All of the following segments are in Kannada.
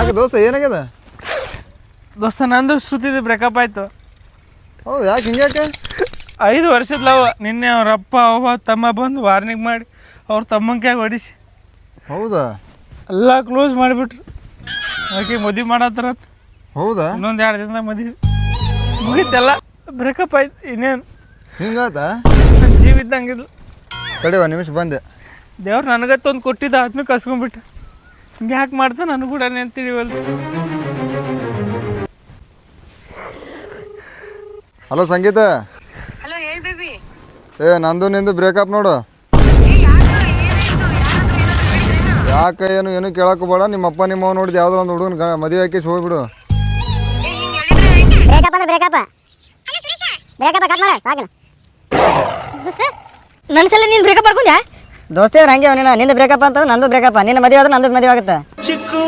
ಯಾಕೆ ದೋಸ್ತ ಏನಾಗ್ಯದ? ದೋಸ್ತ ನಂದು ಸುತ್ತಿದ್ದು ಬ್ರೇಕಪ್ ಆಯ್ತು. ಹೌದು ಯಾಕೆ ಹಿಂಗ್ಯಾಕೆ ಐದು ವರ್ಷದ ಲವ್ ನಿನ್ನೆ ಅವ್ರ ಅಪ್ಪ ಅವ್ವ ತಮ್ಮ ಬಂದು ವಾರ್ನಿಂಗ್ ಮಾಡಿ ಅವ್ರ ತಮ್ಮಂಗೆ ಹೊಡಿಸಿ? ಹೌದಾ? ಎಲ್ಲ ಕ್ಲೋಸ್ ಮಾಡಿಬಿಟ್ರು. ಆಕೆ ಮದುವೆ ಮಾಡತ್ತಾರ ಹೌದಾ? ಇನ್ನೊಂದು ಎರಡು ದಿನದ ಮದುವೆ. ಮುಗೀತೆಲ್ಲ ಬ್ರೇಕಪ್ ಆಯ್ತು ಇನ್ನೇನು? ಹಿಂಗಾತ ನನ್ನ ಜೀವ ಇದ್ದಂಗಿಲ್ಲ ತಡಿ ಒಂದು ನಿಮಿಷ ಬಂದೆ. ದೇವ್ರು ನನಗತ್ತೊಂದು ಕೊಟ್ಟಿದ್ದ ಆತ್ಮ ಕಸ್ಕೊಂಡ್ಬಿಟ್ಟ. ಹಿಂಗೆ ಯಾಕೆ ಮಾಡ್ತಾ ನನಗೆ ಕೂಡ ಅಂತ ತಿಳಿವಲ್ದು. ಹಲೋ ಸಂಗೀತ? ಹಲೋ ಹೇಳಿ ಬೇಬಿ. ಏ ನಂದು ನಿಂದು ಬ್ರೇಕಪ್ ನೋಡು. ಏ ಯಾಕೆ ಏನು ಏನು ಕೇಳಕ್ಕೆ ಬೇಡ. ನಿಮ್ಮ ಅಪ್ಪ ನಿಮ್ಮ ಅವ್ವ ನೋಡಿದ್ ಯಾವ್ದೋ ಒಂದು ಹುಡುಗನ ಮದುವೆ ಹಾಕಿ ಹೋಗ್ಬಿಡು ಬ್ರೇಕಪ್ ಅಂದ್ರೆ ಬ್ರೇಕಪ್ ಬ್ರೇಕಪ್ ಕಟ್ ಮಾಡ ಸಾಕು. ನನ್ನ ಸಲ ನೀನು ಬ್ರೇಕಪ್ ಮಾಡ್ಕೊಂಡ್ಯಾ? ದೋಸ್ತಿ ಅವ್ರು ಹಂಗೆ ಅವನಿನ ನಿಂದು ಬ್ರೇಕಪ್ ಅಂತ ನಂದು ಬ್ರೇಕಪ್ ನಿನ್ನ ಮದುವೆ ಆದ್ರೆ ನಂದು ಮದುವೆ ಆಗುತ್ತೆ. ಚಿಕ್ಕು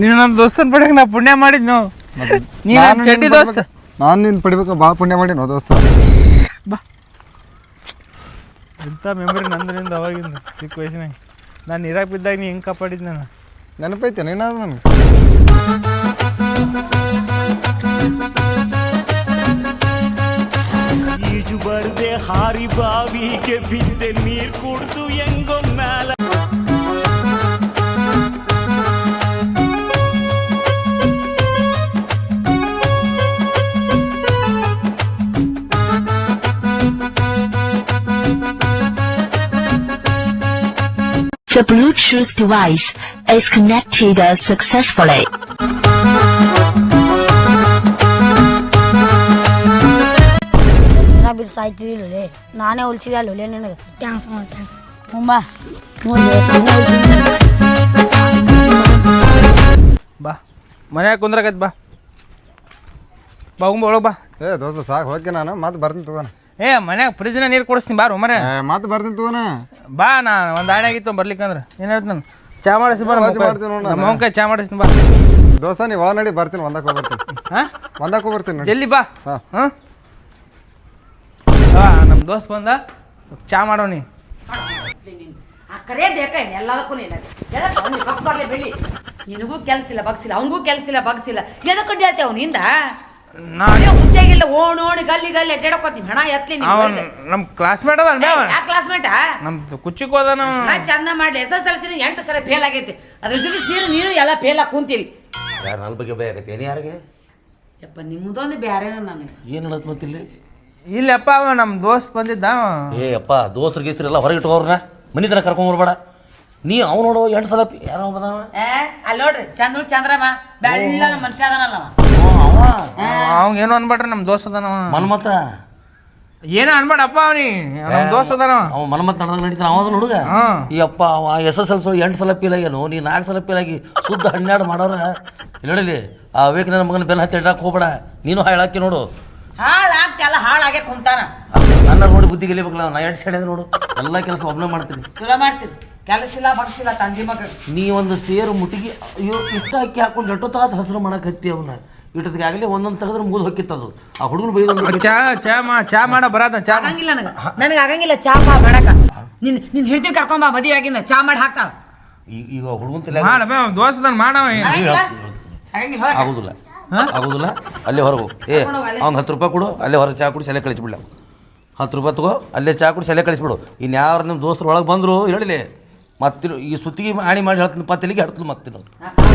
ನೀನು ನನ್ನ ದೋಸ್ತನ ಪಡೆಗೆ ನಾ ಪುಣ್ಯ ಮಾಡಿದ್ನು. ನೀ ನನ್ನ ಚಡ್ಡಿ ದೋಸ್ತ. ನಾನು ನಿನ್ನ ಪಡಿಬೇಕು ಭಾಳ ಪುಣ್ಯ ಮಾಡಿ ನೋ ದೋಸ್ತ. ಬಾ. ಇಂಥ ಮೆಮೊರಿ ನಂದ್ರಿಂದ ಅವಾಗಿಂದ ಚಿಕ್ಕ ವಯಸ್ಸಿನಾಗ. ನಾನು ನೀರಾಗ ಬಿದ್ದಾಗ ನೀ ಹೆಂಗೆ ಕಾಪಾಡಿದ್ನ ನಾನು ನೆನಪೈತೆ ನೀನಾದ್ರು ನನಗೆ. ಈಜು ಬರ್ದೆ ಹಾರಿ ಬಾವಿಗೆ ಬಿದ್ದೆ ನೀರ್ ಕುಡ್ದು ಹೆಂಗೋ ಮ್ಯಾಲ The Bluetooth device is connected successfully. ಸಾಯ್ತಿರಲಿಲ್ಲ ನಾನೇ ಹೊಲ್ಸಿದೆ ಅಲ್ಲಿ ಹೊಲಿಯ ನಿನಗೆ. ಥ್ಯಾಂಕ್ಸ್ ಮಾಡಿ ಥ್ಯಾಂಕ್ಸ್ ಮುಂಬಾ ಬಾ. ಮನ್ಯಾಗ ಕುಂದ್ರಾಗೈತೆ ಬಾ. ಬಾ ಉಂಬ ಒಳಗೆ ಬಾ. ಏ ದೋಸ್ತ ಸಾಕು ಹೋಗಿ ನಾನು. ಮತ್ತೆ ಬರ್ತೀನಿ ತಗೋಣ ಏ ಮನ್ಯಾಗ ಫ್ರಿಜ್ನ ನೀರು ಕೊಡಿಸ್ತೀನಿ ಬಾ ಮರೆ ಏ ಮತ್ತೆ ಬರ್ತೀನಿ ತಗೋಣ ಬಾ ನಾ ಒಂದು ಆಣೆ ಆಗಿತ್ತು ಬರ್ಲಿಕ್ಕಂದ್ರೆ ಏನು ಹೇಳ್ತೀನಿ ನಾನು ಚಾ ಮಾಡಿಸಿ ಬಾ ನಮ್ಮ ಕೈ ಚಾ ಮಾಡಿಸ್ತೀನಿ ಬಾ. ದೋಸ್ತ ನೀವು ಒಳ ನಡಿ ಬರ್ತೀನಿ ಒಂದಕ್ಕೆ ಹೋಗ್ಬರ್ತೀನಿ. ಹಾಂ? ಒಂದಕ್ಕೆ ಹೋಗ್ಬರ್ತೀನಿ ಬರ್ತೀನಿ ಜಲ್ದಿ ಬಾ. ಹಾಂ. ಹಾಂ? ನಮ್ಮ ದೋಸ್ತ್ ಬಂದ ಚಾ ಮಾಡೋನಿ ಆ ಕರೆ ಬೇಕ ಎಲ್ಲದಕ್ಕೂ ಬರ್ಲಿ ಬೆಳಿ ನಿನಗೂ ಕೆಲ್ಸಿಲ್ಲ ಬಗ್ಸಿಲ್ಲ ಅವನಿಗೂ ಕೆಲ್ಸಿಲ್ಲ ಬಗ್ಸಿಲ್ಲ. ಎದಕ್ಕೆ ಅಡ್ಡಾಡ್ತೇವೆ ಅವನಿಂದ ನಾ ಹುದ್ದೆಗಿಲ್ಲ ಓಣೋಣಿ ಗಲ್ಲಿ ಗಲ್ಲಿ ಅಡ್ಡಾಡಕೋತೀನಿ ಹಣ ಎತ್ಲಿ ಅವನ್ ನಮ್ಮ ಕ್ಲಾಸ್ಮೇಟ್ ಅದ ಯಾವ ಕ್ಲಾಸ್ಮೇಟ ನಮ್ದು ಕುಚ್ಚಿಗೆ ಹೋದಾನ ನಾ ಚಂದ ಮಾಡ್ಲಿ. ಎಸ್ ಎಸ್ ಎಲ್ ಸಿ ಎಂಟು ಸಲ ಫೇಲ್ ಆಗೈತಿ. ಅದ್ರ ಜೊತೆ ಸೇರಿ ನೀನು ಎಲ್ಲ ಫೇಲ್ ಆಗಿ ಕುಂತೀರಿ. ಯಾರು ನನ್ನ ಬಗ್ಗೆ ಭಯ ಆಗತ್ತೆ? ಏನು ಯಾರಿಗೆ? ಯಪ್ಪ ನಿಮ್ಮದೊಂದು ಬ್ಯಾರೇನ ನನಗೆ. ಏನು ಹೇಳತ್ ಮತ್ತಿಲ್ಲಿ? ಇಲ್ಲಪ್ಪ ಅವ ನಮ್ಮ ದೋಸ್ತ್ ಬಂದಿದ್ದ. ಏ ಅಪ್ಪ ದೋಸ್ತರು ಗೀಸ್ತರು ಎಲ್ಲ ಹೊರಗೆ ಇಟ್ಕೋರ್ನ ಮನೆ ತನಕ ಕರ್ಕೊಂಬರ್ಬೇಡ ನೀ ಅವ್ ನೋಡು ಎಂಟು ಸಲ ಪಿ- ಯಾರೋ ಬಂದವ ಏ ಅಲ್ಲಿ ನೋಡ್ರಿ ಚಂದ್ರ ಚಂದ್ರಮ್ಮ ಬೆಳ್ಳ ನಮ್ಮ ಮನುಷ್ಯ ಅದನಲ್ಲ ಅವ. ಅವ? ಅವಂಗ ಏನೋ ಅನ್ಬೇಡ್ರಿ ನಮ್ಮ ದೋಸ್ತ್ ಅದಾನ ಅವ. ಮನ್ಮತ್ತ ಏನೋ ಅನ್ಬೇಡಪ್ಪ ಅವನಿ ನಮ್ಮ ದೋಸ್ತ್ ಅದಾನ ಅವ. ಮನ್ಮತ್ ನಡೆದಾಗ ನಡೀತಾನ? ಅವ ಹುಡುಗ? ಹಾ. ಈ ಅಪ್ಪ ಅವ ಎಸ್ ಎಸ್ ಎಲ್ ಸಿ ಎಂಟು ಸಲ ಪೀಲ್ ಆಗ್ಯಾನು ನೀ ನಾಲ್ಕು ಸಲ ಪೀಲ್ ಆಗಿ ಶುದ್ಧ ಹನ್ನೆರಡು ಮಾಡೋರ? ನೋಡಿಲಿ ಆ ವೇಕ್ ನನ್ನ ಮಗನ ಬೆನ್ನ ಹಚ್ಚಿ ಇಡಕ್ಕೆ ಹೋಗ್ಬೇಡ. ನೀನು ಹಾಳಾಕಿ ನೋಡು. ಎಲ್ಲ ಹಾಳಾಗೆ ಕುಂತಾನ. ನನ್ನ ನೋಡಿ ಬುದ್ಧಿ ಗೆಲಿಬೇಕಲ್ಲ ನಾ ಎರಡು ಸೈಡ್ ನೋಡು. ಎಲ್ಲ ಕೆಲಸ ಒಬ್ಬನೇ ಮಾಡ್ತೀನಿ. ಚಲೋ ಮಾಡ್ತೀನಿ ಕೆಲಸ ಇಲ್ಲ ಬಗ್ಸಿಲ್ಲ ತಂದಿ ಮಗ ನೀ ಒಂದು ಸೇರು ಮುಟ್ಟಿಗೆ ಅಯ್ಯೋ ಇಷ್ಟ ಅಕ್ಕಿ ಹಾಕೊಂಡು ತಾತ ಹಸಿರು ಮಾಡಕ್ಕೆ ಹತ್ತಿ ಅವನ್ನ ಇಟ್ಟದಕ್ಕೆ ಆಗಲಿ ಒಂದೊಂದು ತೆಗೆದ್ರೆ ಮೂದ್ ಹೊಕ್ಕಿತ್ತದು ಆ ಹುಡುಗನ ಬೈ ಚಾ ಚಾ ಮಾ ಚಾ ಮಾಡ ಬರಾದ ಚಾ ಮಾ- ಆಗಂಗಿಲ್ಲ ನನಗೆ. ನನಗೆ ಆಗಂಗಿಲ್ಲ ಚಾ ಪಾ ಮಾಡಕ. ನಿನ್ ನಿನ್ ಹಿಡ್ತೀನಿ ಕರ್ಕೊಂಬ ಮದುವೆ ಆಗಿಂದ ಚಾ ಮಾಡಿ ಹಾಕ್ತಾಳ. ಈ- ಈಗ ಹುಡುಗನ ತಲೆ ಮಾಡ ದೋಸ್ತ ಅವ್ನ್. ಮಾಡವ ಆಗಂಗಿಲ್ಲ ಆಗುದಿಲ್ಲ. ಆಗುದಿಲ್ಲ. ಅಲ್ಲೇ ಹೊರಗೆ. ಹೋಗು ಏ ಅವ್ನು ಹತ್ತು ರೂಪಾಯಿ ಕೊಡು ಅಲ್ಲೇ ಹೊರಗೆ ಚಾ ಕುಡಿ ಸೆಲೆ ಕಳಿಸ್ಬಿಡ್ಲ. ಹತ್ತು ರೂಪಾಯಿ ತಗೋ ಅಲ್ಲೇ ಚಾ ಕುಡಿ ಸೆಲೆ ಕಳಿಸ್ಬಿಡು. ಇನ್ಯಾರು ಯಾರು ನಿಮ್ಮ ದೋಸ್ತರು ಒಳಗೆ ಬಂದರು ಹೇಳಿಲಿ ಮತ್ತೆ ಈ ಸುತ್ತಿಗೆ ಆಣಿ ಮಾಡಿ ಹೇಳ್ತೀನಿ ಪತ್ತಿಲಿಗೆ ಹೇಳ್ತೀನಿ ಮತ್ತೆ ನಾನು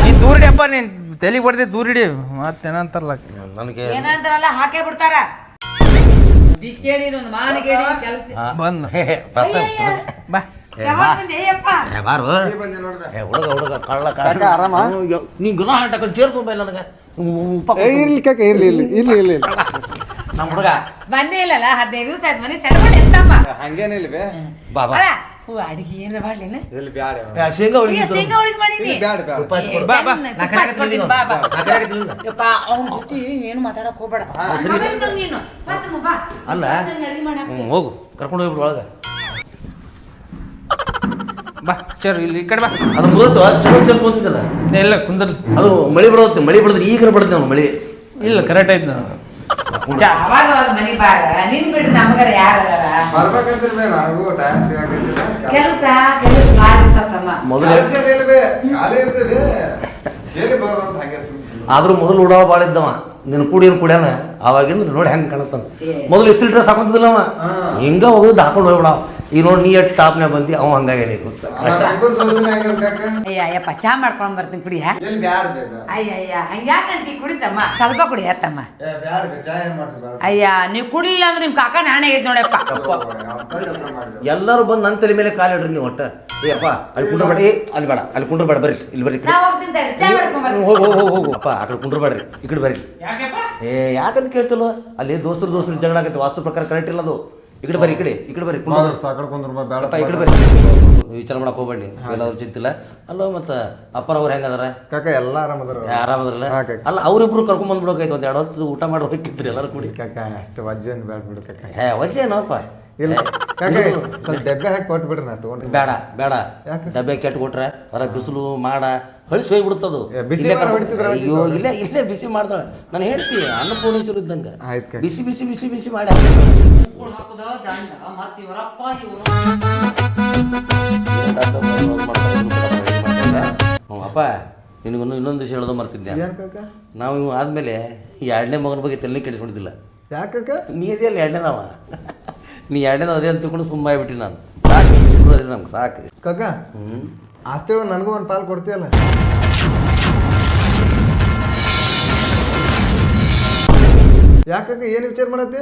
ನೀನ್ ದೂರಿಡಿ ಅಪ್ಪ ನೀನ್ ತಲೆಗೆ ಬಡ್ದೆ ದೂರಿಡಿ. ಮತ್ತೇನಂತಾರಲ್ಲ ನನಗೆ ಏನಂತಾರಲ್ಲ ಹಾಕೇ ಬಿಡ್ತಾರ. ಬಂದ ಒಂದು ಮಾನ ಕೇಳಿ ಕೆಲಸ. ಬಂದ್. ಹೇ, ಹೇ, ಬಾ. ಯಾವಾಗ ಬಂದೆ? ಏ, ಬಾರು. ಏ, ಹುಡುಗ ಹುಡುಗ ಕಳ್ಳ ಕಳ್ಳ ಆರಾಮ? ನೀ ಗುಣ ಹಾಟಕೊಂಡು ಚೇರ್ ನನಗೆ. ಇರ್ಲಿ ಕಾಕ ಇರ್ಲಿ ಇರ್ಲಿ ಇರ್ಲಿ ಇರ್ಲಿ ಇರ್ಲಿ. ನಮ್ಮ ಹುಡುಗ. ಬಂದೇ ಇಲ್ಲಲ್ಲ ಹದಿನೈದು ದಿವಸ ಆಯ್ತು ಮನೆ ಬೇ ಬಾ ಬಾ. ಅಲ್ಲ, ಹೂ ಅಡಿಗೆ ಏನ್ರ ಮಾಡ್ಲೇನ ಇಲ್ಲಿ ಬ್ಯಾಡ ಶೇಂಗಾ ಈಗ ಹುಡುಗಿ ಶೇಂಗಾ ಹೋಳಿಗೆ ಮಾಡೀನಿ ಬ್ಯಾಡ ಬ್ಯಾಡ. ತುಪ್ಪ ಕೊಡು. ಬಾ, ಬಾ. ಬಾ ಬಾ. ನಾ ಕೈ ಹಾಕ್ತೀನಿ. ಯಪ್ಪ ಅವ್ನ ಜೊತೆ ಏನು ಮಾತಾಡಕ್ ಹೋಗ್ಬೇಡ. ಆಮೇಲೆ ನೀನು. ಬರ್ತಮ್ಮ, ಬಾ. ಅಲ್ಲ. ಅಡಿಗೆ ಹ್ಞೂ ಹೋಗು. ಕರ್ಕೊಂಡು ಹೋಗ್ಬಿಡು ಒಳಗೆ. ಬಾ ಚರ್ ಇಲ್ಲಿ ಈ ಕಡೆ ಬಾ. ಅದು ಮುಗಿದು ಚಲೋ ಚಲ್ ಕುಂತಿದ್ದಲ್ಲ ಇಲ್ಲ ಕುಂದ್ರಲಿ. ಅದು ಮಳಿ ಬರುತ್ತೆ ಮಳಿ ಬಿಡದ್ರೆ ಈಗ ಬಿಡುತ್ತೆ ನಾವು ಮಳಿ. ಇಲ್ಲ ಕರೆಕ್ಟ್ ಆಯ್ತು ಅವಾಗ ಅವಾಗ ಮನೆಗೆ ಬಾರ ನಿನ್ ಬಿಟ್ರೆ ನಮಗಾರ ಯಾರ ಬರ್ಬೇಕಂತಿಲ್ಲ ಬೇ ನನಗೂ ಟೈಮ್ ಸಿಗಾಕೈತಿಲ್ಲ ಕೆಲಸ ಕೆಲಸ ಮಾಡಿರ್ತಮ್ಮ ಮೊದಲೇ ಕೆಲ್ಸ ಇಲ್ವೇ? ಖಾಲಿ ಇರ್ತೇವೆ. ಎಲ್ಲಿ ಬರೋದಂತ ಹಂಗೆ ಸುಮ್ನೆ. ಆದ್ರೂ ಮೊದಲು ಉಡಾವ ಭಾಳ ಇದ್ದವ. ನಿನ್ನ ಕೂಡ ಏನು ಕುಡಿಯಾನ? ಅವಾಗಿಂದ ನೋಡಿ ಹೆಂಗೆ ಕಾಣತ್ತಾನ ಮೊದಲು ಇಸ್ತ್ರಿ ಡ್ರೆಸ್ ಹಾಕೊಂತಿದ್ದಿಲ್ಲ ಅವ ಹಿಂಗ ಹೋಗುದು ಹಾಕೊಂಡು ಹೋಗ್ಬಿಡಾವ. ಈಗ ನೋಡಿ ನೀ ಎಷ್ಟು ಟಾಪ್ನ್ಯಾಗ ಬಂದಿ ಅವ ದೋಸ್ತನೇ ಆಗಿರ್ಬೇಕ ಅಯ್ಯ ಅಯ್ಯಪ್ಪ ಚಾ ಮಾಡ್ಕೊಂಡ್ ಬರ್ತೀನಿ ಕುಡಿಯ ಅಯ್ಯಯ್ಯ ಹಂಗ್ಯಾಕಂತ? ಕುಡಿತಮ್ಮ. ಸ್ವಲ್ಪ ಕುಡಿ ತಮ್ಮ ಅಯ್ಯ ನೀವು ಕುಡಿಲಿಲ್ಲ ಅಂದ್ರೆ ನಿಮ್ ಕಾಕ ನಾಣೆ ಆಗೈತೆ ನೋಡಪ್ಪ. ಎಲ್ಲರೂ ಬಂದು ನನ್ನ ತಲೆ ಮೇಲೆ ಕಾಲಿಡ್ರಿ ನೀವು ಒಟ್ಟ. ಏ ಅಪ್ಪ ಅಲ್ಲಿ ಕುಂಡ್ರಬೇಡ ಏ ಅಲ್ಲಿ ಬೇಡ ಅಲ್ಲಿ ಕುಂಡ್ರಬೇಡ ಬರ್ರಿ ಇಲ್ಲಿ ಬರ್ರಿ ಹೋಗು ಹೋಗು ಹೋಗು ಹೋಗು. ಅಪ್ಪ ಆ ಕಡೆ ಕುಂಡ್ರಬೇಡ್ರಿ ಈ ಕಡೆ ಬರ್ರಿ. ಏ ಯಾಕಂತ ಕೇಳ್ತಿಲ್ಲ? ಅಲ್ಲಿ ದೋಸ್ತರು ದೋಸ್ತರು ಜಗಳ ಆಗತ್ತೆ ವಾಸ್ತು ಪ್ರಕಾರ ಕರೆಕ್ಟ್ ಇಲ್ಲ ಅದು. ಈ ಕಡೆ ಬರ್ರಿ ಈ ಕಡೆ ಈ ಕಡೆ ಬರ್ರಿ ಕುಂಡ್ರ ಬರ್ರಿ. ಸಾಕಡ್ ಕುಂದ್ರ ಬೇಡ ಅಪ್ಪ ಈ ಕಡೆ ಬರ್ರಿ. ವಿಚಾರ ಮಾಡಕ್ ಹೋಗ್ಬೇಡಿ ಎಲ್ಲಾದ್ರು ಚಿಂತಿಲ್ಲ. ಅಲ್ಲ ಮತ್ತೆ ಅಪ್ಪರವ್ರು ಹೆಂಗದಾರ ಕಾಕ ಎಲ್ಲ ಆರಾಮದಾರ ಆರಾಮದ್ರಲ್ಲ ಹಾ. ಅಲ್ಲ ಅವ್ರಿಬ್ರು ಕರ್ಕೊಂಡ್ ಬಂದ್ಬಿಡೋಕೈತೆ ಒಂದ್ ಎರಡು ಹೊತ್ತು ಊಟ ಮಾಡಿ ಹೋಗಿದ್ರಿ ಎಲ್ಲರೂ ಕೂಡಿ. ಕಾಕ ಅಷ್ಟು ವಜ್ಜೆ ಅಂತ ಬೇಡ ಬಿಡು ಕಾಕ. ಹೇ ವಜ್ಜೆ ಏನಪ್ಪ? ಇಲ್ಲ ಕಾಕ ಸ್ವಲ್ಪ ಡಬ್ಬೆ ಹಾಕಿ ಕೊಟ್ಬಿಡ್ರಿ ನಾ ತಗೊಂಡ್ರಿ ಬೇಡ ಬೇಡ. ಯಾಕೆ? ಡಬ್ಬೆ ಕೆಟ್ಟು ಕೊಟ್ರೆ ಹೊರ ಬಿಸಿಲು ಮಾಡ. ಹೊಳಿಸಿ ಹೋಗ್ಬಿಡ್ತದು. ಬಿಸಿ ಇಲ್ಲೇ ಅಯ್ಯೋ ಇಲ್ಲೇ ಇಲ್ಲೇ ಬಿಸಿ ಮಾಡ್ತಾಳೆ. ನಾನು ಹೇಳ್ತೀನಿ ಅನ್ನಪೂರ್ಣೇಶ್ವರ ಇದ್ದಂಗೆ. ಆಯ್ತ್. ಬಿಸಿ ಬಿಸಿ ಬಿಸಿ ಬಿಸಿ ಮಾಡಿ. ಹಾಕುದ ದಂಡ ಮತ್ ಇವರಪ್ಪ ಇವರು ಹ್ಞೂ ಅಪ್ಪ ನಿನಗೊಂದು ಇನ್ನೊಂದು ವಿಷಯ ಹೇಳೋದು ಮರ್ತಿದ್ದೆ ಕಾಕ? ನಾವು ಇವ್ ಆದ್ಮೇಲೆ ಈ ಎರಡನೇ ಮಗನ ಬಗ್ಗೆ ತಲೆ ಕೆಡಿಸ್ಕೊಂಡಿದ್ದಿಲ್ಲ. ಯಾಕ ನೀ ಇದೆಯಲ್ಲ ಎರಡನೇದವ? ನೀ ಎರಡನೇದ ಅದೇ ಅಂತ ತಿಳ್ಕೊಂಡು ಸುಮ್ಮ ಆಗ್ಬಿಟ್ಟಿ ನಾನು. ಸಾಕು ಇಬ್ರು ಅದೇ ನಮ್ಗೆ ಸಾಕು. ಕಾಕ ಹ್ಞೂ ಆಸ್ತಿ ಒಳಗೆ ನನಗೂ ಒಂದು ಪಾಲ್ ಕೊಡ್ತೀಯಲ್ಲ? ಯಾಕಾಕ ಏನು ವಿಚಾರ ಮಾಡತ್ತಿ?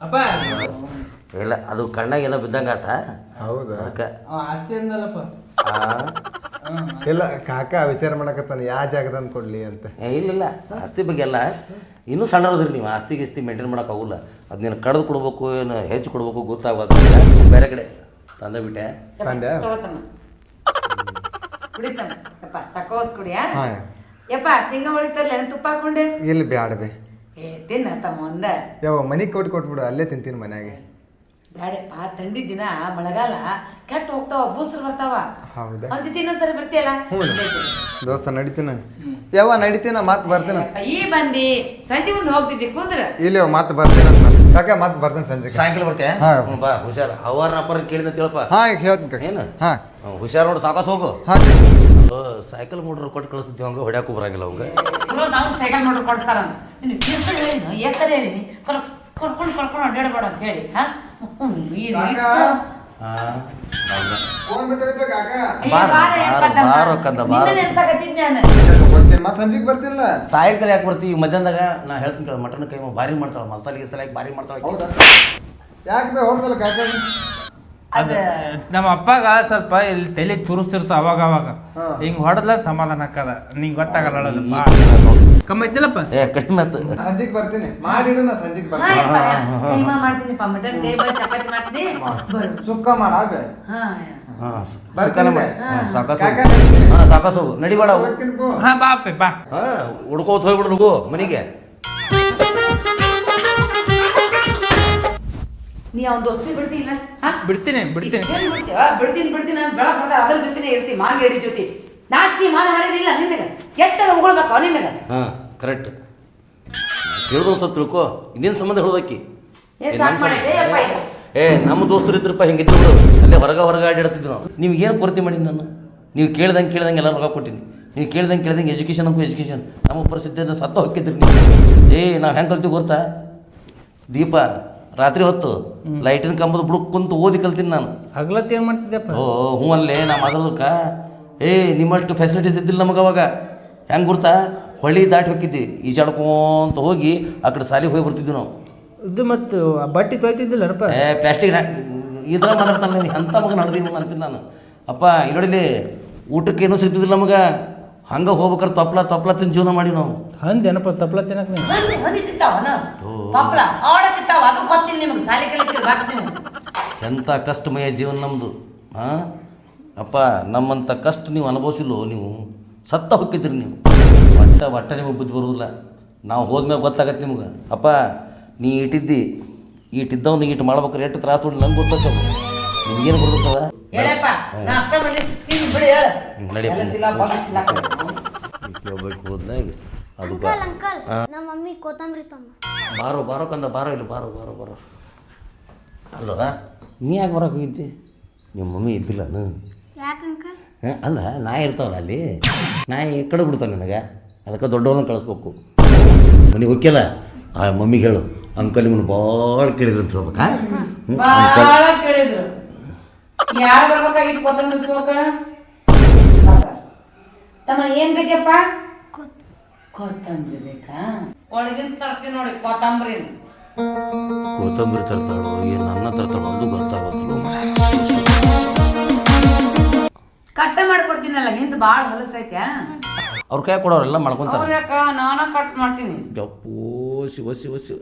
ಅಪ್ಪ! ಇಲ್ಲ ಅದು ಕಣ್ಣಾಗೆಲ್ಲ ಬಿದ್ದಂಗೆ ಆತ. ಹೌದಾ? ಅದಕ್ಕೆ. ಅವ ಆಸ್ತಿ ಅಂದಲ್ಲಪ್ಪ. ಇಲ್ಲ ಕಾಕ ವಿಚಾರ ಮಾಡಕತ್ತಾನ ಯಾವ ಜಾಗದನ್ ಕೊಡ್ಲಿ ಅಂತ. ಏ, ಇಲ್ಲ ಇಲ್ಲ ಆಸ್ತಿ ಬಗ್ಗೆ ಎಲ್ಲ ಇನ್ನೂ ಸಣ್ಣದ್ರಿ ನೀವು. ಆಸ್ತಿ ಗಿಸ್ತಿ ಮೇಂಟೈನ್ ಮಾಡೋಕ್ಕಾಗಲ್ಲ ಆಗೋಲ್ಲ. ಅದು ನೀನು ಕಡ್ದು ಕೊಡ್ಬೇಕು ಏನು ಹೆಚ್ಚು ಕೊಡ್ಬೇಕು ಗೊತ್ತಾಗೋದು ಬೇರೆ ಕಡೆ ತಂದೆ ಬಿಟ್ಟೆ. ತಂದೆ? ಕುಡಿತಮ್ಮ ಯಪ್ಪ ಸಕೋಸ್ ಕುಡಿಯ? ಹಾ. ಯಪ್ಪ ಸಿಂಗ ಹೊಳಿತಾರಲ್ಲ ಏನ್ ತುಪ್ಪ ಹಾಕೊಂಡೆ ಇಲ್ಲಿ ಬ್ಯಾಡ ಬೇ. ಏ ತಿನ್ನ ತಮ್ಮ ಒಂದ ಯಾವ ಮನಿಗೆ ಕೊಟ್ಟು ಕೊಟ್ಬಿಡು ಅಲ್ಲೇ ತಿಂತೀನಿ ಮನ್ಯಾಗೆ ಬ್ಯಾಡಪ್ಪ ತಂಡಿ ದಿನ ಮಳೆಗಾಲ ಕೆಟ್ಟ ಹೋಗ್ತಾವ ಬೂಸ್ರು ಬರ್ತಾವ. ಹೌದಾ? ಅವ್ನ ಜೊತೆ ಇನ್ನೊಂದ್ಸರಿ ಬರ್ತೀಯಲ್ಲ? ದೋಸ್ತ ನಡಿತೀನ. ಯಾವ ನಡಿತೀನ? ಮತ್ತೆ ಬರ್ತೀನ. ಈ ಬಂದಿ. ಸಂಜೆ ಮುಂದೆ ಹೋಗ್ತಿದ್ದಿ ಕುಂದ್ರ? ಇಲ್ಲಿ ಮತ್ತೆ ಬರ್ತೀನ ಯಾಕೆ ಮತ್ತೆ ಬರ್ತೀನಿ ಸಂಜೆ ಸಾಯಂಕಾಲ ಬರ್ತೀಯ? ಹಾ. ಹ್ಞೂ ಬಾ ಹುಷಾರ್. ಅವರ್ ಅಪ್ಪರ ಕೇಳಿದ ತಿಳಪ್ಪ. ಹಾ ಹೇಳ್ತೀನಿ ಕಾಕ ಏನು? ಹಾ. ಹ್ಞೂ ಹುಷಾರ್ ನೋಡು ಸಾಕಾಸ್ ಹೋಗು. ಹಾ ಓ, ಸೈಕಲ್ ಮೋಟ್ರ್ ಕೊಟ್ಟು ಕಳಿಸ್ತಿದ್ವಿ ಹಂಗೆ ಹೊಡ್ಯಾಕು ಬರಂಗಿಲ್ಲ ಅವಂಗೆ. ನಾವು ಸೈಕಲ್ ನೋಡ್ರಿ ಕೊಡಿಸ್ತಾರ ನೀನು ಹೆಸರು ಹೇಳಿನು ಹೆಸರು ಹೇಳಿನಿ. ಕರ್ ಕರ್ಕೊಂಡು ಕರ್ಕೊಂಡು ಅಡ್ಡಾಡಬೇಡ ಅಂತ ಹೇಳಿ ಹಾ? ಹ್ಮ್, ಈ- ಕಾಕ. ಸಾಯಂಕಾಲ ಯಾಕೆ ಬರ್ತೀವಿ ಈಗ ಮಧ್ಯಾಹ್ನದಾಗ ನಾ ಹೇಳ್ತೀನಿ ಕೇಳ ಮಟನ್ ಕೈ ಭಾರಿ ಮಾಡ್ತಾಳ ಮಸಾಲೆ ಗಿಸಾಲೆ ಭಾರಿ ಮಾಡ್ತಾಳೆ ಹೌದಾ? ಯಾಕೆ ಬೇ ಹೊಡ್ದಲ್ಲ ಕಾಕ? ಅದ ನಮ್ಮ ಅಪ್ಪಗ ಸ್ವಲ್ಪ ಇಲ್ಲಿ ತಲೆ ತುರಿಸ್ತಿರ್ತ ಅವಾಗ ಅವಾಗ. ಹಿಂಗ್ ಹೊಡೆದ್ಲ ಸಮಾಧಾನ ಹಾಕದ ನಿಂಗೆ ಗೊತ್ತಾಗಲ್ಲ. ಕಮ್ಮಿ ಐತಿಲ್ಲಪ್ಪ ಏ ಕಡಿಮೆ ಆತು ಸಂಜೆಗೆ ಬರ್ತೀನಿ. ಮಾಡಿಡು ನಾ ಸಂಜೆಗ್ ಹಾ, ಬರ್ತೀನಿ ಮಾಡ್ತೀನಿಪ್ಪ ಮಟನ್ ಟೇಬಲ್ ಬಾಯಿ ಚಪಾತಿ ಮಾಡ್ತೀನಿ. ಬರು ಸುಕ್ಕ ಮಾಡಾಗ ಹಾ ಹಾ ಬರ್ತೀನಿ. ಸಾಕಾಸು ಕಾಕ ಹಾ. ಹೋಗು ನಡಿಬೇಡ ಹೋಗ್ತೀನಿ ಪೋ. ಹಾ ಬಾ ಅಪ್ಪೆ ಬಾ. ಹಾಂ ಹುಡ್ಕೋತ ಹೋಗ್ಬಿಡು ನುಗು ಮನೆಗೆ. ನೀ ಅವ್ನ ದೋಸ್ತಿ ಬಿಡ್ತಿಲ್ಲ ಹಾ ಬಿಡ್ತೀನಿ ಬಿಡ್ತೀನಿ. ಏನ್ ಆ ಬಿಡ್ತೀನಿ ಬಿಡ್ತೀನಿ ನಾನು ಬೆಳಗ್ಗೆ ಅದ್ರ ಜೊತೆನೇ ಇರ್ತೀನಿ. ಮಾಂಗೇಡಿ ಜೊತೆ. ನಾಚಿಕೆ ಮಾನ ಮರ್ಯಾದಿಲ್ಲ ನಿನಗ ಕೆಟ್ಟ ಉಗುಳ್ಬೇಕು ನಿನಗ ಹಾಂ ಕರೆಕ್ಟ್ ಕೇಳಿದ್ರು ಸ್ವಲ್ಪ ತಿಳ್ಕೊ. ಇನ್ನೇನು ಸಂಬಂಧ ಹೇಳೋದಕ್ಕಿ? ಏ ಸಾಕ್ ಮಾಡಿದ್ದೆ ಯಪ್ಪ ಇದು. ಏ ನಮ್ಮ ದೋಸ್ತರು ಇದ್ರಪ್ಪ ಹಿಂಗಿದ್ರು ಅಲ್ಲೇ ಹೊರಗೆ ಹೊರಗೆ ಆಡಿಡ್ತಿದ್ರು ನಾವು. ನಿಮ್ಗೆ ಏನು ಕೊರತೆ ಮಾಡೀನಿ ನಾನು? ನೀವು ಕೇಳ್ದಂಗೆ ಕೇಳ್ದಂಗೆ ಎಲ್ಲ ರೊಕ್ಕ ಕೊಟ್ಟಿನಿ. ನೀವು ಕೇಳ್ದಂಗೆ ಕೇಳ್ದಂಗೆ ಎಜುಕೇಷನ್ ಅಂಕೂ ಎಜುಕೇಷನ್ ನಮ್ಮ ಪರಿಸ್ಥಿತಿಯನ್ನು ಸತ್ತ ಹೊಕ್ಕಿದ್ರಿ ನೀವು. ಏ ನಾವು ಹೆಂಗೆ ಕಲ್ತೀವಿ ಗೊತ್ತಾ? ದೀಪ ರಾತ್ರಿ ಹೊತ್ತು ಲೈಟಿನ ಕಂಬದ ಬುಡಕ್ಕೆ ಕುಂತು ಓದಿ ಕಲ್ತೀನಿ ನಾನು. ಹಗಲತ್ತು ಏನು ಮಾಡ್ತಿದ್ದೆಪ್ಪ ಓ ಹ್ಞೂ ಅಲ್ಲೇ ನಾ ಮೊದಲಕ್ಕ ಏ ನಿಮ್ಮಷ್ಟು ಫೆಸಿಲಿಟೀಸ್ ಇದ್ದಿಲ್ಲ ನಮಗೆ ಅವಾಗ. ಹೆಂಗೆ ಗುರ್ತಾ? ಹೊಳಿ ದಾಟಿ ಈ ಈಜಾಡ್ಕೊಂತ ಹೋಗಿ ಆ ಕಡೆ ಸಾಲಿಗೆ ಹೋಗಿ ಬರ್ತಿದ್ವಿ ನಾವು. ಇದು ಮತ್ತು ಬಟ್ಟೆ ತೊಯ್ತಿದ್ದಿಲ್ಲನಪ್ಪ? ಏ ಪ್ಲಾಸ್ಟಿಕ್ ಇದ್ರ ಮಾತಾಡ್ತಾನೆ ನೀನು. ಅಂತ ಮಗ ನಡೆದಿದ್ದು ಅಂತೀನಿ ನಾನು. ಅಪ್ಪ ಇಲ್ಲೊಡಿಲಿ ಊಟಕ್ಕೆ ಏನೂ ಸಿಗ್ತಿದ್ದಿಲ್ಲ ನಮಗೆ. ಹಂಗೆ ಹೋಗ್ಬೇಕಾರೆ ತೊಪ್ಲ ತೊಪ್ಲ ತಿಂದು ಜೀವನ ಮಾಡಿ ನಾವು. ಹಂದೇನಪ್ಪ ನೀವು ತಿಂತಾವನ? ತಪ್ಪಲ ಆಡ ತಿಂತಾವ. ಅದು ಗೊತ್ತಿಲ್ಲ ನಿಮಗೆ. ಸಾಲಿ ಕಲಿತೀರಿ ಬಾಕ್ ನೀವು. ಎಂಥ ಕಷ್ಟಮಯ ಜೀವನ ನಮ್ಮದು ಹಾಂ ಅಪ್ಪ ನಮ್ಮಂಥ ಕಷ್ಟ ನೀವು ಅನುಭವಿಸಿಲ್ಲೋ ನೀವು? ಸತ್ತ ಹೊಕ್ಕಿದ್ರಿ ನೀವು. ಒಟ್ಟ ಒಟ್ಟ ನಿಮಗೆ ಬುದ್ಧಿ ಬರುವುದಿಲ್ಲ ನಾವು ಹೋದ್ಮೇಲೆ ಗೊತ್ತಾಗತ್ತೆ ನಿಮ್ಗೆ. ಅಪ್ಪ ನೀ ಇಟ್ಟಿದ್ದಿ ಇಟ್ಟಿದ್ದವ್ನು ಇಟ್ಟು ಮಾಡ್ಬೇಕಾರೆ. ಎಷ್ಟು ತ್ರಾಸ ನೋಡಿ ನಂಗೆ ಗೊತ್ತಾಗ ನಿಮ್ಗೇನು ಬರ್ತದ ಹೋದ್ನಾಗ ಅದು ಮಮ್ಮಿ ಕೊತ್ತಂಬರಿ ತಮ್ಮ ಬಾರೋ ಬಾರೋ ಕಂದ ಬಾರೋ ಇಲ್ಲ ಬಾರೋ ಬಾರೋ ಬಾರೋ. ಅಲ್ವಾ ನೀ ಯಾಕೆ ಬರೋಕೆ ಹೋಗಿದ್ದೆ? ನಿಮ್ಮ ಮಮ್ಮಿ ಇದ್ದಿಲ್ಲ ಯಾಕೆ ಅಂಕಲ್? ಅಲ್ಲ ನಾಯಿ ಇರ್ತಾವಲ್ಲ ಅಲ್ಲಿ. ನಾಯಿ ಕಡೆ ಬಿಡ್ತಾವೆ ನಿನಗೆ. ಅದಕ್ಕೆ ದೊಡ್ಡವನ್ನ ಕಳಿಸ್ಬೇಕು. ಮನೆಗೆ ಹೋಗ್ಯಲ್ಲ? ಆ ಮಮ್ಮಿಗೆ ಹೇಳು ಅಂಕಲ್ ಇವನು ಭಾಳ ಕೇಳಿದ್ರು ಅಂತ ಹೇಳ್ಬೇಕಾ? ಅಂಕಲ್ ಭಾಳ ಕೇಳಿದ್ರು. ಯಾರು ಬರ್ಬೇಕಾಗಿತ್ತು ಕೊತ್ತಂಬರಿ ಸೋಕ? ತಮ್ಮ ಏನ್ ಬೇಕಪ್ಪ? ಕೊತ್ತಂಬರಿ ಬೇಕಾ? ಒಳಗಿಂದ ತರ್ತೀನಿ ನೋಡಿ ಕೊತ್ತಂಬರಿ ಕೊತ್ತಂಬರಿ ತರ್ತಾಳೋ ಏನು ಅನ್ನ ತರ್ತಾಳೋ ಅಂತ ಗೊತ್ತಾಗೋದಿಲ್ಲ. ಕಟ್ಟ ಮಾಡ್ಕೊಡ್ತೀನಲ್ಲ ಹಿಂದ್ ಬಾಳ ಹೊಲಸೈತೆ ಅವ್ರ ಕೈ ಕೊಡೋರೆಲ್ಲ ಮಾಡ್ಕೊಂತಾರೆ. ಯಾಕ? ನಾನ ಕಟ್ ಮಾಡ್ತೀನಿ. ಜಪ್ಪು ಶಿವ ಶಿವ ಶಿವ.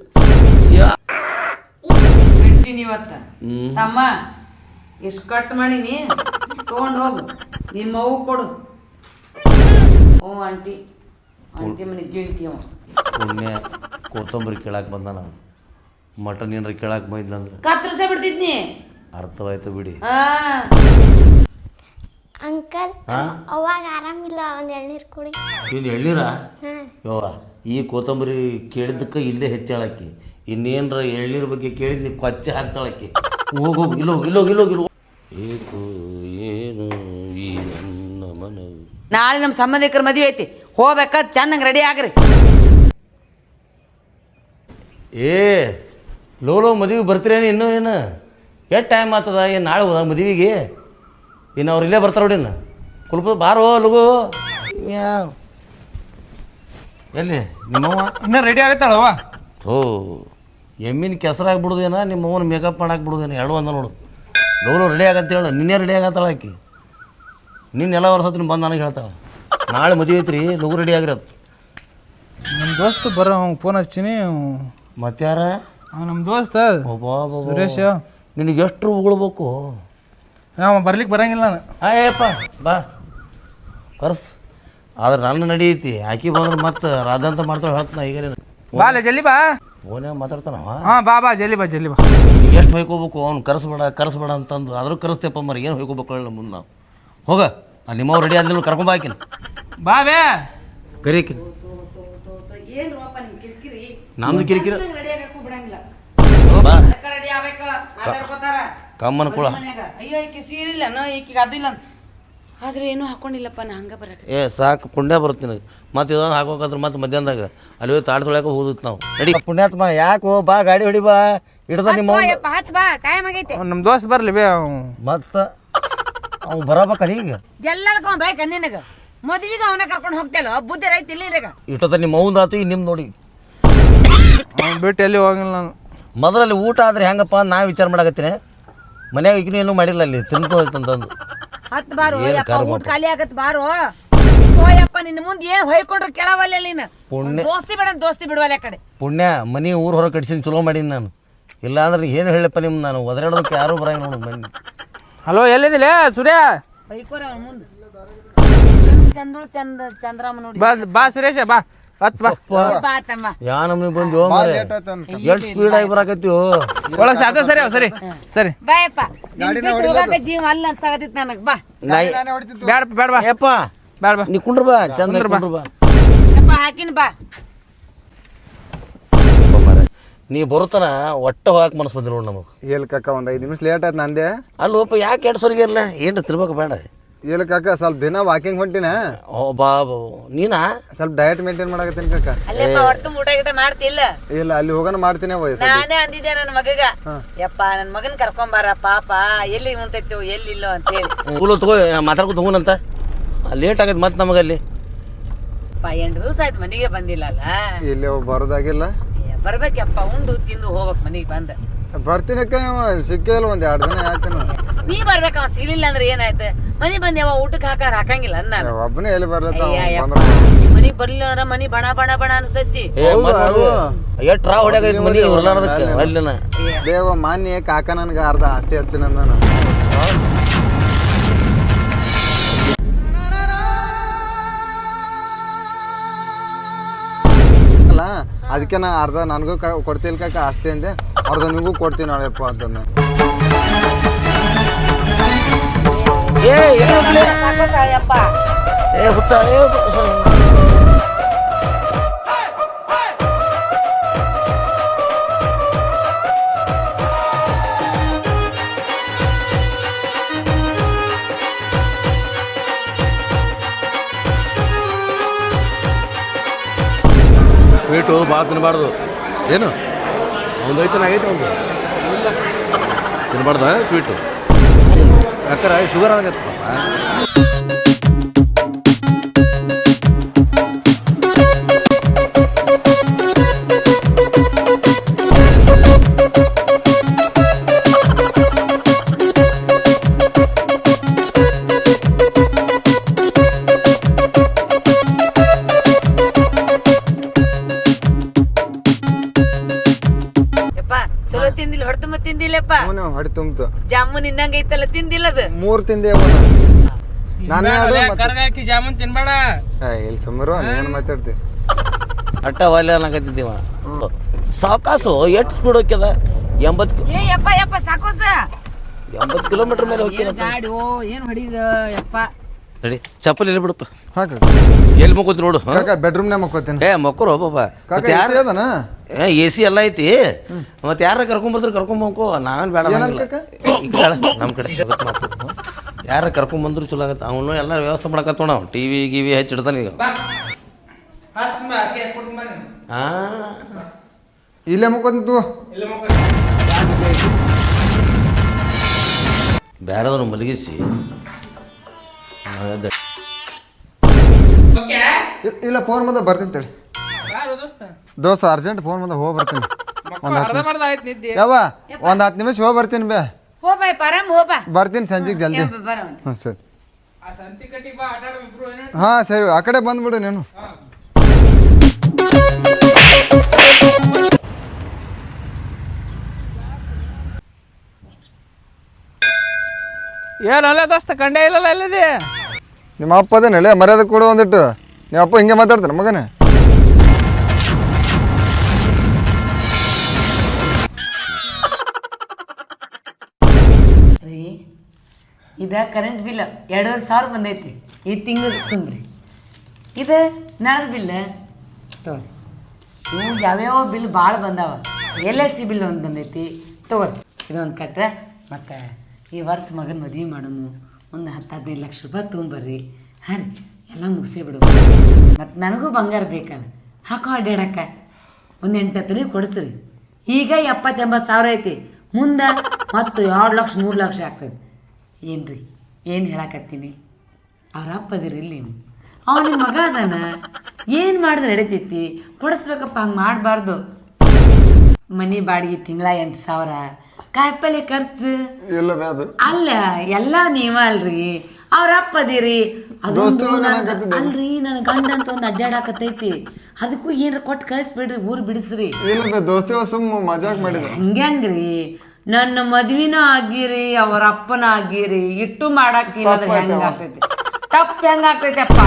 ಬಿಡ್ತೀನಿ ಇವತ್ತ. ತಮ್ಮ ಎಷ್ಟು ಕಟ್ ಮಾಡೀನಿ ತಗೊಂಡ್ ಹೋಗು. ನಿಮ್ಮ ಅವು ಕೊಡು. ಓ ಆಂಟಿ. ಆಂಟಿ ಮನೆ ಗಿಳ್ತಿ ಅವ. ಪುಣ್ಯ. ಕೊತ್ತಂಬರಿ ಕೇಳಕ್ಕೆ ಬಂದ ನಾನು. ಮಟನ್ ಏನಾರ ಕೇಳಕ್ಕೆ ಬಂದಿಲ್ಲ ಅಂದ್ರೆ ಕತ್ತರಿಸೇ ಬಿಡ್ತಿದ್ನಿ. ಅರ್ಥವಾಯ್ತು ಬಿಡಿ. ಹಾ. ಅಂಕಲ್? ಅವಾಗ ಆರಾಮಿಲ್ಲ ಒಂದ್ ಎಳ್ನೀರ್ ಕುಡಿ. ಇಲ್ಲಿ ಎಳ್ನೀರ? ಯವ್ವ ಈ ಕೊತ್ತಂಬರಿ ಕೇಳಿದ್ದಕ್ಕೆ ಇಲ್ಲೇ ಹೆಚ್ಚಾಳಕ್ಕಿ. ಇನ್ನೇನ್ರ ಎಳ್ನೀರ ಬಗ್ಗೆ ಕೇಳಿದ್ ನೀ ಕೊಚ್ಚೆ ಹಾಕ್ತಾಳಕ್ಕಿ. ಹೋಗು ಇಲ್ಲೋ ಇಲ್ಲೋ ಇಲ್ಲೋ ಇಲ್ಲೋ. ಏಕು ಏನು ಈ ನನ್ನ ಮನವು? ನಾಳೆ ನಮ್ಮ ಸಂಬಂಧಿಕರ ಮದುವೆ ಐತಿ. ಹೋಗ್ಬೇಕ ಚಂದಂಗೆ ರೆಡಿ ಆಗ್ರಿ. ಏ ಲೋ ಲೋ ಮದುವೆ ಬರ್ತೀರೇನು ಇನ್ನೂ ಏನು? ಎಷ್ಟು ಟೈಮ್ ಆಗ್ತದ ಏನು ನಾಳೆ ಹೋದ ಮದುವೆಗೆ? ಇನ್ನು ಅವ್ರು ಇಲ್ಲೇ ಬರ್ತಾರೆ ನೋಡಿ ಕುಲ್ಪದ ಕುಲ್ಪ ಬಾರೋ ಲಗು. ಎಲ್ಲಿ? ನಿಮ್ಮವ್ವ ಇನ್ನೂ ರೆಡಿ ಆಗತ್ತಾಳವ ಥೋ ಎಮ್ಮಿನ ಕೆಸರಾಗಿ ಬಿಡುದೇನ ನಿಮ್ಮ ಅವ್ವನ ಮೇಕಪ್ ಮಾಡಕ್ಕೆ ಬಿಡುದೇನ ಎರಡು ಒಂದ ನೋಡು. ಲೋಲು ರೆಡಿ ಆಗಂತ ಹೇಳು ನಿನ್ನೆ ರೆಡಿ ಆಗತ್ತಾಳ ಆಕಿ. ನಿನ್ನ ಎಲ್ಲ ವರ್ಷ ಬಂದು ನನಗೆ ಹೇಳ್ತಾಳೆ. ನಾಳೆ ಮದುವೆ ಐತ್ರಿ ಲಗು ರೆಡಿ ಆಗಿರತ್ ನಮ್ಮ ದೋಸ್ತ ಬರೋ ಅವ್ನು ಫೋನ್ ಹಚ್ಚೀನಿ ಮತ್ತಾರ ನಮ್ಮ ದೋಸ್ತ ಸುರೇಶ. ನಿನಗೆ ಎಷ್ಟು ಉಗುಳ್ಬೇಕು? ಅವ ಬರ್ಲಿಕ್ಕೆ ಬರಂಗಿಲ್ಲ ನಾನು. ಅಯ್ಯಪ್ಪ ಏಪ್ಪ ಬಾ. ಕರ್ಸ್. ಆದ್ರೆ ನನ್ನ ನಡೀತಿ ಆಕಿ ಬಂದ್ರೆ ಮತ್ತೆ ರಾಧಾಂತ ಮಾಡ್ತಾಳೆ ಹೇಳ್ತಾನ ಈಗ ಬಾ ಲೇ ಜಲ್ದಿ ಬಾ. ಓನೇ ಮಾತಾಡ್ತಾನವ? ಹಾಂ ಬಾ ಬಾ ಜಲ್ಲಿ ಬಾ ಜಲ್ಲಿ ಬಾ. ಎಷ್ಟು ಹೊಯ್ಕೋಬೇಕು? ಅವ್ನು ಕರೆಸ್ಬೇಡ ಕರೆಸ್ಬೇಡ ಅಂತಂದು. ಆದರೂ ಕರೆಸ್ತೇಪ್ಪ ಮರಿ ಏನು ಹೊಯ್ಕೋಬೇಕು ಹೇಳ ಮುಂದೆ ನಾವು. ಹೋಗ. ಅಲ್ಲಿ ನಿಮ್ಮವ್ರು ರೆಡಿ ಆದ್ಮೇಲೆ ಕರ್ಕೊಂಬ ಹಾಕಿನ ಬಾ ಬೇ. ಕರೀಕಿನ ನಮ್ದು ಕಿರಿಕಿರಿ ರೆಡಿ ಆಗಕ್ಕೂ ಬಿಡಂಗಿಲ್ಲ ಬಾ ರೆಡಿ ಆಗ್ಬೇಕು ಮಾತಾಡ್ಕೋತಾರ. ಕಮ್ಮನ ಕುಳ. ಅಯ್ಯೋ ಈಕಿ ಸೀರೆ ಇಲ್ಲ ನೋ ಈಕಿಗೆ ಅದು. ಇಲ್ಲ ಆದ್ರೆ ಏನು ಹಾಕೊಂಡಿಲ್ಲಪ್ಪ ನಾ ಹಂಗ ಬರಕ. ಏ ಸಾಕು ಪುಣ್ಯ ಬರುತ್ತೆ ನಿನಗೆ. ಮತ್ತೆ ಇದೊಂದು ಹಾಕೋಕಂದ್ರೆ ಮತ್ತೆ ಮಧ್ಯಾಹ್ನದಾಗ ಅಲ್ಲಿ ಹೋಗಿ ತಾಡ್ ತೊಳ್ಯಾಕ ಹೋದಿತ್ತು ನಾವು. ನಡಿ. ಪುಣ್ಯಾತ್ಮ ಯಾಕೋ ಬಾ ಗಾಡಿ ಹೊಡಿ ಬಾ ಹಿಡ್ದ ನಿಮ್ಮ ಹತ್ ಬಾ ಟೈಮ್ ಆಗೈತೆ. ನಮ್ಮ ದೋಸ್ತ ಬರಲಿ ಬೇ ಅವ್ನು. ಮತ್ತೆ? ಅವ್ನು ಬರಬೇಕಲ್ಲ ಈಗ ಎಲ್ಲದಕ್ಕೂ ಬೇಕ ನಿನಗ? ಮದ್ವಿಗೆ ಅವನ ಕರ್ಕೊಂಡು ಹೋಗ್ತೇಲೋ? ಬುದ್ಧಿ ರೈತ ಇಲ್ಲಿಗ ಇಟ್ಟದ ನಿಮ್ಮ ಅವ್ನ ಆತು ನಿಮ್ಮ ನೋಡಿ. ಅವ್ನು ಬಿಟ್ಟು ಎಲ್ಲಿ ಹೋಗಿಲ್ಲ ನಾನು. ಮೊದಲಲ್ಲಿ ಊಟ ಆದ್ರೆ ಹೆಂಗಪ್ಪ ನಾ ವಿಚಾರ ಮಾಡಕತ್ತೀನಿ. ಮನ್ಯಾಗ ಈಗಿನೂ ಏನೂ ಮಾಡಿಲ್ಲ ಅಲ್ಲಿ ತಿನ್ಕೋಯ್ತಂತಂದು ಹತ್ ಬಾರೋ ಏನ್ ಯಪ್ಪ ಕರ್ಮ ಊಟ ಖಾಲಿ ಆಗತ್ ಬಾರೋ. ಓಯಪ್ಪ ನಿನ್ನ ಮುಂದೆ ಏನ್ ಹೊಯ್ಕೊಂಡ್ರು ಕೇಳವಲ್ಲ ನೀನು? ಪುಣ್ಯ. ದೋಸ್ತಿ ಬೇಡ ದೋಸ್ತಿ ಬಿಡುವಲ್ಲ ಆ ಕಡೆ. ಪುಣ್ಯ ಮನೆ ಊರು ಹೊರಗೆ ಕಟ್ಸಿನ ಚಲೋ ಮಾಡೀನಿ ನಾನು. ಇಲ್ಲ ಅಂದ್ರೆ ಏನು ಹೇಳಪ್ಪ ನಿಮ್ಮ ನಾನು? ಒದರಾಡೋದಕ್ಕೆ ಯಾರು ಬರಂಗಿಲ್ಲ ನೋಡು ಬನ್ನಿ ಹಲೋ ಎಲ್ಲಿದಿಲ್ಲ ಸೂರ್ಯ? ಹೊಯ್ಕೋರ ಅವ್ನ ಮುಂದೆ. ಚಂದ್ರು ಚಂದ ಚಂದ್ರಮ್ಮ ನೋಡಿ. ಬಾ ಬಾ ಸುರೇಶ ಬಾ. ಹತ್ ಬಾ. ಬಾ ತಮ್ಮ. ಯಾ ನಮ್ನಿ ಬಂದು ಎಷ್ಟು ಸ್ಪೀಡ್ ಆಗಿ ಬರಾಕತ್ತಿ ಒಳಗೆ ಸರಿ ಸರಿ ಸರಿ ಬಾಯಪ್ಪ. ಹೋಗಾಕ ಜೀವ ಅಲ್ಲ ಅನ್ಸಾಗತ್ತಿತ್ತು ನನಗ್. ಬಾ. ಬ್ಯಾಡ ಬೇಡ ಬಾ. ಏಪ್ಪ ಬೇಡ ಬಾ. ನೀ ಕುಂಡ್ರ ಬಾ ಚಂದ ಕುಂಡ್ರ್ ಬಾ. ಬಾ. ಯಪ್ಪ ಹಾಕಿನ ಬಾ. ನೀ ಬರುತ್ತನ ಒಟ್ಟ ಹೋಗಕ್ ಮನಸ್ ಬಂದಿಲ್ಲ ನೋಡಿ ನಮಗೆ. ಎಲ್ ಕಕ್ಕ ಒಂದು ಐದು ನಿಮಿಷ ಲೇಟ್ ಆಯ್ತು ನಂದೆ. ಒಪ್ಪ ಯಾಕೆ ಎರಡು ಸರಿಗೆ ಇರಲ್ಲ ಏನು ತಿರ್ಬೇಕು ಬೇಡ. ಎಲ್ ಕಾಕ ಸ್ವಲ್ಪ ದಿನ ವಾಕಿಂಗ್ ಹೊಂಟಿನ? ಓ ಬಾಬು ನೀನಾ? ಸ್ವಲ್ಪ ಡಯಟ್ ಮೇಂಟೈನ್ ಮಾಡಕತ್ತೀನಿ ಕಾಕ. ಅಲ್ಲೇ ಹೊರತು ಊಟ ಗಿಟ ಮಾಡ್ತಿಲ್ಲ. ಇಲ್ಲ ಅಲ್ಲಿ ಹೋಗೋಣ ಮಾಡ್ತೀನಿ ಅವ ನಾನೇ ಅಂದಿದ್ದೆ ನನ್ನ ಮಗಗ. ಯಪ್ಪ ನನ್ನ ಮಗನ್ ಕರ್ಕೊಂಬಾರ ಪಾಪ ಎಲ್ಲಿ ಉಂಟೈತು ಎಲ್ಲಿ ಇಲ್ಲೋ ಅಂತ ಹೇಳಿ ಕೂಲು ತಗೋ ಮಾತಾಡ್ಕೊ ತಗೋನಂತ. ಲೇಟ್ ಆಗೈತೆ ಮತ್ತೆ ನಮಗಲ್ಲಿ. ಅಪ್ಪ ಎಂಟು ದಿವಸ ಆಯ್ತು ಮನೆಗೆ ಬಂದಿಲ್ಲ ಅಲ್ಲ ಇಲ್ಲಿ ಬರೋದಾಗಿಲ್ಲ. ಬರ್ಬೇಕಪ್ಪ ಉಂಡು ತಿಂದು ಹೋಗ್ಬೇಕು ಮನೆಗೆ ಬಂದ. ಬರ್ತೀನಕ್ಕ ಇವ ಸಿಕ್ಕೇ ಇಲ್ಲ ಒಂದು ಎರಡು ದಿನ ಯಾಕೆ ನೀ ಬರ್ಬೇಕ ಅವ ಸಿಗ್ಲಿಲ್ಲ ಅಂದ್ರೆ ಏನಾಯ್ತು? ಮನೆ ಬಂದ್ಯಾವ ಊಟಕ್ಕೆ ಹಾಕಾರ ಹಾಕಂಗಿಲ್ಲ ಅನ್ನ ನಾನು. ಒಬ್ಬನೇ ಎಲ್ಲಿ ಬರ್ಲತ್ತ ಅಯ್ಯ ಯಪ್ಪ ಮನಿಗ್ ಬರ್ಲಿಲ್ಲ ಅಂದ್ರೆ ಮನಿ ಬಣ ಬಣ ಬಣ ಅನ್ಸ್ತೈತಿ. ಎಷ್ಟ್ ರಾ ಹೊಡ್ಯಾಗೈತೆ ಮನಿ ಹೊರ್ಲಾರ್ದಕ್ಕೆ ಅಲ್ಲಿನ ದೇವ ಮಾನ್ಯ ಕಾಕ ನನ್ಗೆ ಅರ್ಧ ಆಸ್ತಿ ಹಸ್ತೀನಿ ನಾನು. ಅಲ್ಲ ಅದಕ್ಕೆ ನಾ ಅರ್ಧ ನನಗೂ ಕೊಡ್ತಿಲ್ ಕಾಕ ಆಸ್ತಿ ಅಂದೆ. ಅರ್ಧ ನಿಮಗೂ ಕೊಡ್ತೀನಿ ನಾಳೆಪ್ಪ ಅದನ್ನು ಏ ಏ ಸ್ವೀಟು ಭಾಳ ತಿನ್ನಬಾರ್ದು ಏನು ಒಂದು ಐತೆ ಆಗೈತೆ ಒಂದು ತಿನ್ನಬಾರ್ದ ಸ್ವೀಟು ಯಾಕಂದ್ರೆ ಶುಗರ್ ಅವನು ಹೊಡಿ ತುಂಬ್ತು. ಜಾಮೂನ್ ಇನ್ನಂಗ ಐತಲ್ಲ ತಿಂದಿಲ್ಲ ಅದು ಮೂರ್ ತಿಂದೆ ನಾನು ಕರ್ಗಾಕಿ ಜಾಮೂನ್ ತಿನ್ಬೇಡ. ಇಲ್ಲಿ ಸುಮಾರು ನೀನು ಮಾತಾಡ್ತಿ? ಅಟ್ಟ ಒಲೆ ಅನ್ನಕತ್ತಿದ್ದೀವ ಸಾವಕಾಸು ಎಷ್ಟು ಸ್ಪೀಡ್ ಹೋಗ್ಯದ? ಎಂಬತ್ತು ಏ ಯಪ್ಪ ಯಪ್ಪ ಸಾಕೋಸ. ಎಂಬತ್ತು ಕಿಲೋಮೀಟರ್ ಮೇಲೆ ಹೋಗ್ತೀನಿ ಗಾಡಿ ಓ ಏನ್ ಹೊಡಿದ ಯಪ್ಪ. ಸರಿ ಚಪ್ಪಲಿ ಇಲ್ಲಿ ಬಿಡಪ್ಪ? ಹಾಕ ಎಲ್ಲಿ ಮಕ್ಕೋತಿ ನೋಡು ಹಾ? ಕಾಕ ಬೆಡ್ರೂಮ್ನಾಗ ಮಕ್ಕೋತೀನಿ. ಏ ಮಕ್ಕರು ಪಾಪ ಕಾಕ ಯಾರು ಅದನ? ಎ ಸಿ ಎಲ್ಲ ಐತಿ. ಮತ್ತೆ ಯಾರ ಕರ್ಕೊಂಬರ್ತಾರೆ ಕರ್ಕೊಂಬಂಕು ನಾವೇನು ಬೇಡ ಏನಂತ ಅನ್ನಂಗಿಲ್ಲ. ಕಾಕ? ನಮ್ಮ ಕಡೆ ಮಾತು. ಯಾರ ಕರ್ಕೊಂಬಂದ್ರು ಚಲೋ ಆಗತ್ತೆ. ಅವನು ಎಲ್ಲ ವ್ಯವಸ್ಥೆ ಮಾಡಕತ್ತೋಣ ನಾವು ಟಿ ವಿ ಗಿವಿ ಹಚ್ಚಿಡ್ತಾನೆ ಈಗ. ಹಾಸ್ತೀನಿ ಹಾಸ್ಕೊಡ್ತೀನಿ. ಹಾಂ? ಇಲ್ಲೇ ಮಕ್ಕೋತಿಂತು ಇಲ್ಲ ಮಕ್ಕ ಮಲಗಿಸಿ. ಅದೇ. ಓಕೆ? ಇಲ್ಲ ಫೋನ್ ಬಂದ ಬರ್ತೀನಿ ತಡಿ. ಯಾರು ದೋಸ್ತ? ದೋಸ್ತ ಅರ್ಜೆಂಟ್ ಫೋನ್ ಬಂದ ಹೋಗಿ ಬರ್ತೀನಿ. ಒಂದು ಅರ್ಧ ಮರ್ದ ಆಯ್ತು ನಿದ್ದೆ. ಯಾವ ಒಂದ್ ಹತ್ತು ನಿಮಿಷ ಹೋಗಿ ಬರ್ತೀನಿ ಬೇ. ಹೋ ಬಾಯ್ ಪರಮ್ ಹೋ ಬಾ. ಬರ್ತೀನಿ ಸಂಜೆಗೆ ಜಲ್ದಿ. ಬರ ಹ್ಞೂ ಸರಿ. ಆ ಸಂತಿ ಕಟ್ಟಿಗೆ ಬಾ ಆಟ ಆಡೋ ಇಬ್ರು ಏನು ಹಾಂ ಸರಿ ಆ ಕಡೆ ಬಂದ್ಬಿಡು ನೀನು. ಏನಲ್ಲ ದೋಸ್ತ ಕಂಡೇ ಇಲ್ಲಲ್ಲ ಎಲ್ಲಿದೆ? ನಿಮ್ಮ ಅಪ್ಪ ಅದೇನಲ್ಲ ಮರ್ಯಾದೆ ಕೊಡು ಒಂದಿಟ್ಟು ನಿಮ್ಮ ಅಪ್ಪ ಹಿಂಗೆ ಮಾತಾಡ್ತಾನೆ ಮಗನೇ ರೀ ಇದ ಕರೆಂಟ್ ಬಿಲ್ ಎರಡೂವರೆ ಸಾವಿರ ಬಂದೈತಿ ಈ ತಿಂಗಳು ತುಂಬ್ರಿ ಇದ ನಾಳ್ದ ಬಿಲ್ ತಗೋರಿ ಇವು ಯಾವ್ಯಾವ ಬಿಲ್ ಭಾಳ ಬಂದಾವ ಎಲ್ ಐ ಸಿ ಬಿಲ್ ಒಂದು ಬಂದೈತಿ ತಗೋರಿ ಇದೊಂದು ಕಟ್ರೆ ಮತ್ತು ಈ ವರ್ಷ ಮಗನ ಮದ್ವೆ ಮಾಡೋನು ಒಂದು ಹತ್ತು ಹದಿನೈದು ಲಕ್ಷ ರೂಪಾಯಿ ತೊಗೊಂಬರ್ರಿ ಹಾಂ ರೀ ಎಲ್ಲ ಮುಗಿಸೇ ಬಿಡು. ಮತ್ತು ನನಗೂ ಬಂಗಾರ ಬೇಕಲ್ಲ. ಹಾಕೋ ಅಡ್ಡಾಡಕ್ಕ. ಒಂದು ಎಂಟು ಹತ್ತು ಕೊಡಿಸ್ರಿ. ಈಗ ಎಪ್ಪತ್ತೆಂಬತ್ತು ಸಾವಿರ ಐತಿ. ಮುಂದೆ ಮತ್ತು ಎರಡು ಲಕ್ಷ, ಮೂರು ಲಕ್ಷ ಆಗ್ತದೆ. ಏನು ರೀ ಏನು ಹೇಳಕತ್ತೀನಿ? ಅವ್ರ ಅಪ್ಪ ಅದಿರಿ ಇಲ್ಲಿ ನೀವು ನಿಮ್ಮ ಮಗ ಅದಾನ. ಏನು ಮಾಡಿದ್ರೆ ನಡೀತೈತಿ? ಕೊಡಿಸ್ಬೇಕಪ್ಪ, ಹಂಗೆ ಮಾಡಬಾರ್ದು. ಮನೆ ಬಾಡಿಗೆ ತಿಂಗಳ ಎಂಟು ಸಾವಿರ. ಕಾಯಿಪಲ್ಲೆ ಖರ್ಚು. ಎಲ್ಲ ಅದು. ಅಲ್ಲ ಎಲ್ಲ ನೀವ ಅಲ್ರಿ ಅವ್ರ ಅಪ್ಪದಿರಿ ನನ್- ಅಲ್ರಿ ನನ್ನ ಗಂಡ ಅಂತ ಒಂದು ಅಡ್ಡಾಡಕತ್ತೈತಿ ಅದಕ್ಕೂ ಏನ್ರ ಕೊಟ್ಟು ಕಳಿಸ್ಬಿಡ್ರಿ ಊರ್ ಬಿಡಿಸ್ರಿ. ಇಲ್ಲ ಬೇ ದೋಸ್ತಿಗಳ ಸುಮ್ಮ ಮಜಾಕ್ ಮಾಡಿದ ಹಂಗ್ಯಾಂಗ್ರಿ ನನ್ನ ಮದ್ವಿನ ಆಗಿರಿ ಅವ್ರ ಅಪ್ಪನ ಆಗಿರಿ. ಇಟ್ಟು ಮಾಡಕ್ ಇಲ್ಲಂದ್ರೆ ಹೆಂಗ ಆಗ್ತೈತಿ? ತಪ್ಪ ಹೆಂಗ ಆಗ್ತೈತಪ್ಪ?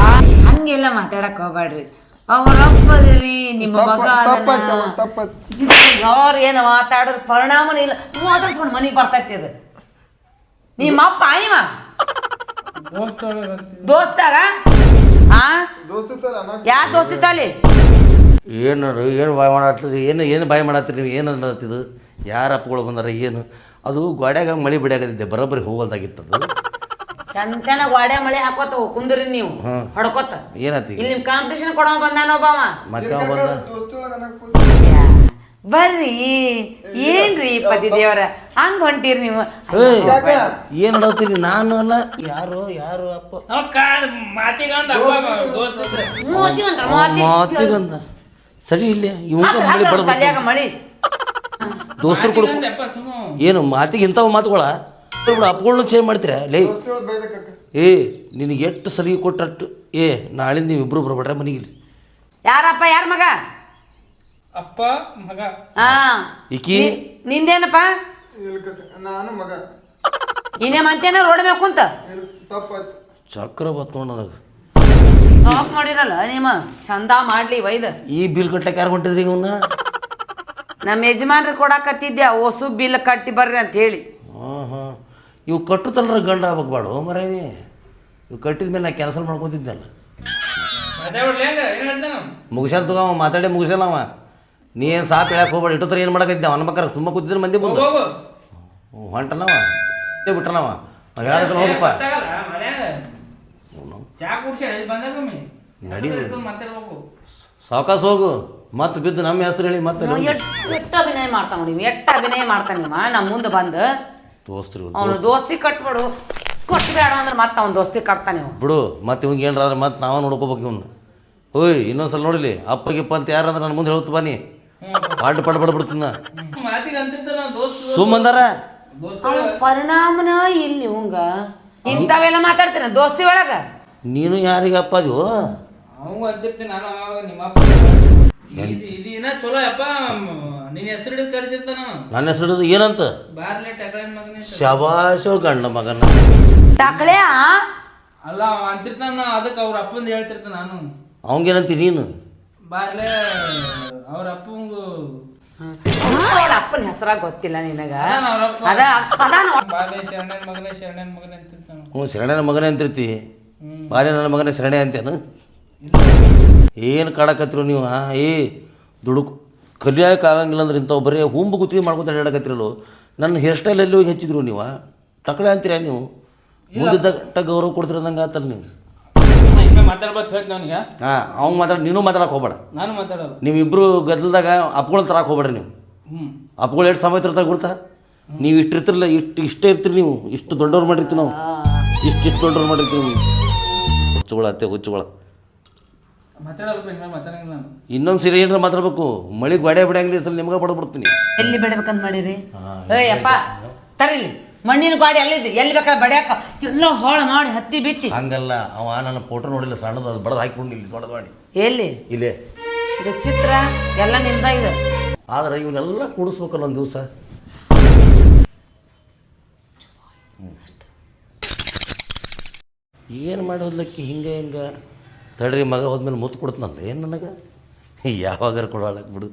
ಹಂಗೆಲ್ಲ ಮಾತಾಡಕ್ ಹೋಗ್ಬೇಡ್ರಿ ಅವ್ರ ಅಪ್ಪದಿರಿ ನಿಮ್ಮ ಮಗ ತಪ್ಪಾಯ್ತು ಅವ್ರ ಏನ ಮಾತಾಡೋರ್ ಪರಿಣಾಮನೇ ಇಲ್ಲ. ಮಾತಾಡ್ಸ್ಕೊಂಡು ಮನೆಗೆ ಬರ್ತೈತಿ ಅದು ನಿಮ್ಮ ಅಪ್ಪ ಇವ ದೋಸ್ತಾಗ? ಆ? ಯಾ ದೋಸ್ತಿತ್ತಲ್ಲಿ ಏನು ಏನು ಭಯ ಮಾಡತ್ತೀರಿ? ಏನು ಏನು ಭಯ ಮಾಡತ್ತೀರಿ ನೀವು? ಏನು ಅನ್ನತ್ತಿದ್ದು ಯಾರ ಅಪ್ಪಗಳು ಬಂದಾರ ಏನು? ಅದು ಗೋಡ್ಯಾಗ ಮಳೆ ಬಿಡಿಯಾಗದಿದ್ದೆ ಬರೋಬ್ಬರಿ ಹೋಗೋದಾಗಿತ್ತದು ಅದು ಚಂತನ ಗೋಡೆ ಮಳೆ ಹಾಕೋತ ಕುಂದ್ರಿ ನೀವು. ಹ್ಮ್. ಹೊಡ್ಕೋತ. ಏನಾತಿ ಇಲ್ಲಿ ನಿಮ್ ಕಾಂಪಿಟೇಷನ್ ಕೊಡೋ ಬಂದಾನ ಒಬ್ಬವ ಮತ್ತೆ ಅವ ಬಂದ? ಯಾ, ಬರ್ರಿ. ಏನ್ರಿ ಪತಿ ದೇವರ? ಹಂಗ ಹೊಂಟಿರಿ ನೀವು. ಏಯ್ ಏನು ಮಾಡತ್ತೀರಿ ನಾನು ಅಲ್ಲ ಯಾರು ಯಾರು ಅಪ್ಪ. ಮಾತಿಗಂದ ಅಪ್ಪ ದೋಸ್ತ ಅಂದ್ರ ಮಾತಿಗಂದ. ಸರಿ ಇಲ್ಲ ಇವಂಗ ಮಳೆ ತಲ್ಯಾಗ ಮಳಿ. ದೋಸ್ತರು ಕೊಡು ಸುಮ್ಮ ಏನು ಮಾತಿಗೆ ಇಂಥವು ಮಾತುಗಳ? ಬಿಡು ಅಪ್ಪಗಳನ್ನ ಚೇಂಜ್ ಮಾಡ್ತೀರಾ? ಲೇ ಏ ನಿನಗೆ ಎಷ್ಟು ಸಲಿಗೆ ಕೊಟ್ಟಟ್ಟು ಏ ನಾಳಿಂದ ನೀವು ಇಬ್ಬರು ಬರ್ಬೇಡ್ರೆ ಮನೆಗೆ ಇಲ್ಲಿ ಯಾರಪ್ಪ ಯಾರ ಮಗ? ಅಪ್ಪ ಮಗ. ಹಾ. ಈಕಿ? ನಿಂದೇನಪ್ಪ? ನಾನು ಮಗ. ಇನ್ನೇ ಮಂತೇನ ರೋಡ್ ಮೇಲೆ ಕುಂತ. ಚಕ್ರ ಬತ್ ನೋಡ್ ನನಗೆ. ಸಾಫ್ ಮಾಡಿರಲ್ಲ ನಿಮ್ಮ ಚಂದ ಮಾಡ್ಲಿ ವೈದ ಈ ಬಿಲ್ ಕಟ್ಟಕ್ಕೆ ಯಾರು ಹೊಂಟಿದ್ರಿ ಇವನ್ನ ನಮ್ಮ ಯಜಮಾನ್ರು ಕೊಡಾಕತ್ತಿದ್ದೆ ಒಸು ಬಿಲ್ ಕಟ್ಟಿ ಬರ್ರಿ ಅಂತ ಹೇಳಿ. ಹಾಂ ಹಾಂ. ಇವು ಕಟ್ಟುತ್ತಲ್ರ ಗಂಡ ಆಗ್ಬೇಕು ಬಾಡು ಮರೇನಿ ಇವು ಕಟ್ಟಿದ ಮೇಲೆ ನಾ ಕ್ಯಾನ್ಸಲ್ ಮಾಡ್ಕೊತಿದ್ದೆಲ್ಲ ಮುಗಿಸಲ್ ಮುಗಿಸ್ಯಾನ ತಗೋ ಅವ ಮಾತಾಡಿ ಮುಗಿಸಲ್ಲ ಅವ. ನೀ ಏನು ಸಾಪ್ ಹೇಳಕ್ಕೆ ಹೋಗ್ಬೇಡ ಇಟ್ಟು ಏನು ಮಾಡಕತ್ತಿದ್ದೆ? ಅವನ ಮಕ್ಕಳ ಸುಮ್ಮ ಕೂತಿದ್ರೆ ಮಂದಿ ಬಂದು ಹೊಂಟನವ. ಬಿಟ್ಟನವ ನಾವು ಹೇಳಕತ್ತ ನೋಡಪ್ಪ ನಡಿ. ಸಾವಕಾಶ ಹೋಗು. ಮತ್ತೆ ಬಿದ್ದು ನಮ್ಮ ಹೆಸರು ಹೇಳಿ ಮತ್ತೆ ಎಟ್ಟ ಅಭಿನಯ ಮಾಡ್ತಾನೆ ನೋಡಿ ಎಷ್ಟ್ ಅಭಿನಯ ಮಾಡ್ತಾನೆ ನಿಮ್ಮ ನಮ್ಮ ಮುಂದೆ ಬಂದು ದೋಸ್ತ್ರು ಇವ್ರು, ಅವನು ದೋಸ್ತ್. ದೋಸ್ತಿ ಕಟ್ಬಿಡು. ಕೊಟ್ಬೇಡ ಅಂದ್ರೆ ಮತ್ತೆ ಅವ್ನು ದೋಸ್ತಿ ಕಟ್ತಾನೆ ಬಿಡು ಮತ್ತೆ ಇವಂಗೆ ಏನಾರ ಮತ್ತೆ ನಾವು ನೋಡ್ಕೋಬೇಕು ಇವನು. ಓಯ್ ಇನ್ನೊಂದ್ಸಲ ನೋಡಿಲಿ ಅಪ್ಪ ಗಿಪ್ಪ ಅಂತ ಯಾರಂದ್ರೆ ನನ್ನ ಮುಂದೆ ಹೇಳ್ತು ಬನ್ನಿ. ಪಾಡ್ ಪಡ್ ಪಡ್ ಬಿಡ್ತೀನಿ ಮಾತಿಗೆ ದೋಸ್ತ ಅವ್ನ ಪರಿಣಾಮನ ಇಲ್ಲಿ ಇವಂಗ ಇಂಥವೆಲ್ಲ ಮಾತಾಡ್ತೀನಿ ದೋಸ್ತಿ ಒಳಗ? ನೀನು ಯಾರಿಗೆ ಅಪ್ಪ ಅದೀವೋ ಅವಂಗ ಅಂತಿರ್ತೀನಿ ನಾನು ಅವಾಗ ನಿಮ್ಮ ಅಪ್ಪ ಇದು ಇದು ಇನ್ನ ಚಲೋ ಅಪ್ಪ ನಿನ್ನ ಹೆಸರು ಹಿಡಿದು ಕರಿತಿರ್ತಾನ ಅವ. ನನ್ನ ಹೆಸರು ಏನಂತ? ಬಾರ್ಲೆ ಟಕಳನ್ ಮಗನೇ ಅಂತ. ಶಬಾಶೋ ಗಂಡ ಮಗನ. ಟಕ್ಳ್ಯಾ ಅಲ್ಲ ಅವ ಅಂತಿರ್ತಾನ ಅದಕ್ಕೆ ಅವ್ರ ಅಪ್ಪಂದು ಹೇಳ್ತಿರ್ತಾನ ನಾನು. ಅವಂಗೇನಂತಿ ನೀನು? ಬಾರ್ಲೆ ಅವ್ರ ಅಪ್ಪಂಗು ಅವ್ರ ಅಪ್ಪನ ಹೆಸರಾಗ ಗೊತ್ತಿಲ್ಲ ನಿನಗ. ಅದ ಅದಾನ ಬಾರ್ಲೆ ಶರಣನ್ ಮಗನೇ ಶರಣನ್ ಮಗನೇ ಅಂತಿರ್ತಾನ ಹ್ಞೂ ಶರಣನ ಮಗನೇ ಅಂತಿರ್ತಿ. ಬಾಲ್ಯ ನನ್ನ ಮಗನೇ ಶರಣೆ ಅಂತೇನು ಏನು ಕಾಡಕತ್ತಿರು ನೀವು ಹಾಂ? ಏ ದುಡುಕು ಕಲಿಯೋಕೆ ಆಗಂಗಿಲ್ಲ ಅಂದ್ರೆ ಇಂಥವು ಬರೀ ಹುಂಬು ಗುತ್ತಿಗೆ ಮಾಡ್ಕೊತ ಹೇಳಕತ್ತಿರಲು ನನ್ನ ಹೇರ್ ಸ್ಟೈಲ್ ಎಲ್ಲಿ ಹೋಗಿ ಹೆಚ್ಚಿದ್ರು ನೀವು ತಕಳೆ ಅಂತೀರ ನೀವು? ಮುಂದಿದ್ದ ಗೌರವ ಕೊಡ್ತಿರೋದಂಗೆ ಆತಲ್ಲ ನೀವು. ಮಾತಾಡ್ಬೇಕು ಹಾಂ ಅವ್ನು ಮಾತಾಡ ನೀನು ಮಾತಾಡಕ್ಕೆ ಹೋಗ್ಬೇಡ. ನಾನು ಮಾತಾಡೋದು. ನೀವಿಬ್ಬರು ಗದ್ದಲದಾಗ ಅಪ್ಗಳು ತರಕ್ಕೆ ಹೋಗ್ಬೇಡ್ರಿ ನೀವು. ಅಪ್ಗಳು ಎಷ್ಟು ಸಮಯ ಇರ್ತಾರೆ ಗೊತ್ತಾ? ನೀವು ಇಷ್ಟು ಇರ್ತಿರಲ್ಲ ಇಷ್ಟು ಇಷ್ಟೇ ಇರ್ತೀರಿ ನೀವು. ಇಷ್ಟು ದೊಡ್ಡವ್ರು ಮಾಡಿರ್ತೀವಿ ನಾವು. ಇಷ್ಟು ಇಷ್ಟು ದೊಡ್ಡವ್ರು ಮಾಡಿರ್ತೀವಿ ನೀವು. ಹುಚ್ಚುಗಳ ಅತ್ತೆ ಹುಚ್ಚುಗಳ. ಇನ್ನೊಂದು ಸೀರೆ ಏನಾರ ಮಾತಾಡ್ಬೇಕು? ಮಳಿ ಗೊಡೆ ಬಿಡಂಗಿಲ್ಲ ಸಲ ನಿಮ್ಗೆ ಬಡ್ಬಿಡ್ತೀನಿ ಎಲ್ಲಿ ಬಿಡ್ಬೇಕಂತ ಮಾಡಿರಿ? ಏಯಪ್ಪ ತರಲಿ ಮಣ್ಣಿನ ಗಾಡಿ ಎಲ್ಲಿದೆ ಎಲ್ಲಿ ಬೇಕಾದ್ರೆ ಬಡಿಯಾಕ. ಚಿಲ್ಲ ಹೋಳ ಮಾಡಿ ಹತ್ತಿ ಬಿತ್ತಿ. ಹಂಗಲ್ಲ ಅವ ನನ್ನ ಫೋಟೋ ನೋಡಿಲ್ಲ ಸಣ್ಣದು ಅದು ಬಡದು ಹಾಕಿಕೊಂಡು ಇಲ್ಲಿ ದೊಡ್ಡದು ಮಾಡಿ. ಎಲ್ಲಿ? ಇಲ್ಲೇ. ಇದು ಚಿತ್ರ ಎಲ್ಲ ನಿಂತ ಇದೆ. ಆದ್ರೆ ಇವನ್ನೆಲ್ಲ ಕೂಡಿಸ್ಬೇಕಲ್ಲ ಒಂದು ದಿವಸ. ಏನು ಮಾಡೋದಕ್ಕೆ ಹಿಂಗೆ ಹಿಂಗೆ? ತಡ್ರಿ ಮಗ ಹೋದ್ಮೇಲೆ ಮುತ್ತು ಕೊಡ್ತಾನಲ್ಲ ಏನು ನನಗೆ? ಯಾವಾಗಾರ ಕೊಡೋಳಕ್ಕೆ ಬಿಡು.